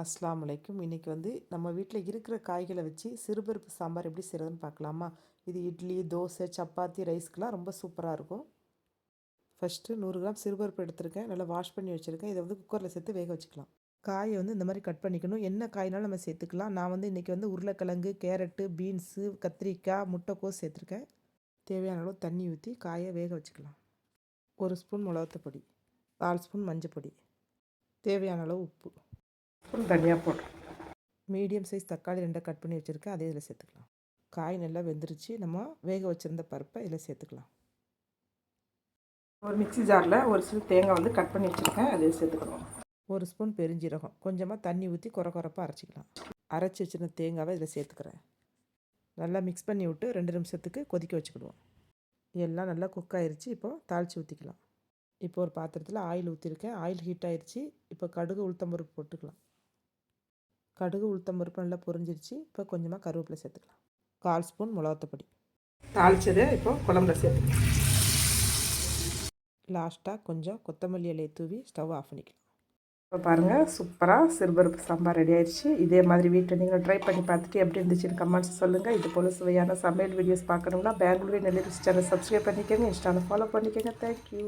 அஸ்லாம் அலைக்கும். இன்றைக்கி வந்து நம்ம வீட்டில் இருக்கிற காய்களை வச்சு சிறுபருப்பு சாம்பார் எப்படி செய்கிறதுன்னு பார்க்கலாமா? இது இட்லி தோசை சப்பாத்தி ரைஸ்க்கெலாம் ரொம்ப சூப்பராக இருக்கும். ஃபஸ்ட்டு நூறு கிராம் சிறுபருப்பு எடுத்திருக்கேன். நல்லா வாஷ் பண்ணி வச்சுருக்கேன். இதை வந்து குக்கரில் சேர்த்து வேக வச்சுக்கலாம். காயை வந்து இந்த மாதிரி கட் பண்ணிக்கணும். என்ன காய்னாலும் நம்ம சேர்த்துக்கலாம். நான் வந்து இன்றைக்கி வந்து உருளைக்கிழங்கு கேரட்டு பீன்ஸு கத்திரிக்காய் முட்டைக்கோஸ் சேர்த்துருக்கேன். தேவையான அளவு தண்ணி ஊற்றி காயை வேக வச்சுக்கலாம். ஒரு ஸ்பூன் மிளகாத்த பொடி நாலு ஸ்பூன் மஞ்சள் பொடி தேவையான அளவு உப்பு. ஸ்பூன் தனியாக போடுறோம் மீடியம் சைஸ் தக்காளி ரெண்டை கட் பண்ணி வச்சுருக்கேன். அதே இதில் சேர்த்துக்கலாம். காய் நல்லா வெந்துருச்சு. நம்ம வேக வச்சுருந்த பருப்பை இதில் சேர்த்துக்கலாம். ஒரு மிக்ஸி ஜாரில் ஒரு ஸ்பூன் தேங்காய் வந்து கட் பண்ணி வச்சுருக்கேன். அதே சேர்த்துக்கணும். ஒரு ஸ்பூன் பெருஞ்சீரகம். கொஞ்சமாக தண்ணி ஊற்றி குறை குறைப்பாக அரைச்சிக்கலாம். அரைச்சி வச்சிருந்த தேங்காவை இதில் சேர்த்துக்கிறேன். நல்லா மிக்ஸ் பண்ணி விட்டு ரெண்டு நிமிஷத்துக்கு கொதிக்க வச்சுக்கிடுவோம். எல்லாம் நல்லா குக் ஆயிருச்சு. இப்போது தாளித்து ஊற்றிக்கலாம் இப்போ ஒரு பாத்திரத்தில் ஆயில் ஊற்றிருக்கேன் ஆயில் ஹீட் ஆயிருச்சு. இப்போ கடுகு உளுத்தம்பருப்பு போட்டுக்கலாம். கடுகு உளுத்தம் பருப்பு நல்லா பொரிஞ்சிருச்சு. இப்போ கொஞ்சமாக கருவேப்பிலை சேர்த்துக்கலாம். கால் ஸ்பூன் மிளகாத்தப்பொடி தாளிச்சதை இப்போ குழம்புல சேர்த்துக்கலாம். லாஸ்ட்டாக கொஞ்சம் கொத்தமல்லி இலையை தூவி ஸ்டவ் ஆஃப் பண்ணிக்கலாம். இப்போ பாருங்கள் சூப்பராக சிறுபருப்பு சாம்பார் ரெடி ஆயிடுச்சு இதே மாதிரி வீட்டில் நீங்கள் ட்ரை பண்ணி பார்த்துட்டு எப்படி இருந்துச்சுன்னு கமெண்ட்ஸ் சொல்லுங்கள் இது போல் சுவையான சமையல் வீடியோஸ் பார்க்கணும்னா பெங்களூரு நெல்லி சேனல் சப்ஸ்கிரைப் பண்ணிக்கோங்க. இன்ஸ்டாவில் ஃபாலோ பண்ணிக்கோங்க. தேங்க்யூ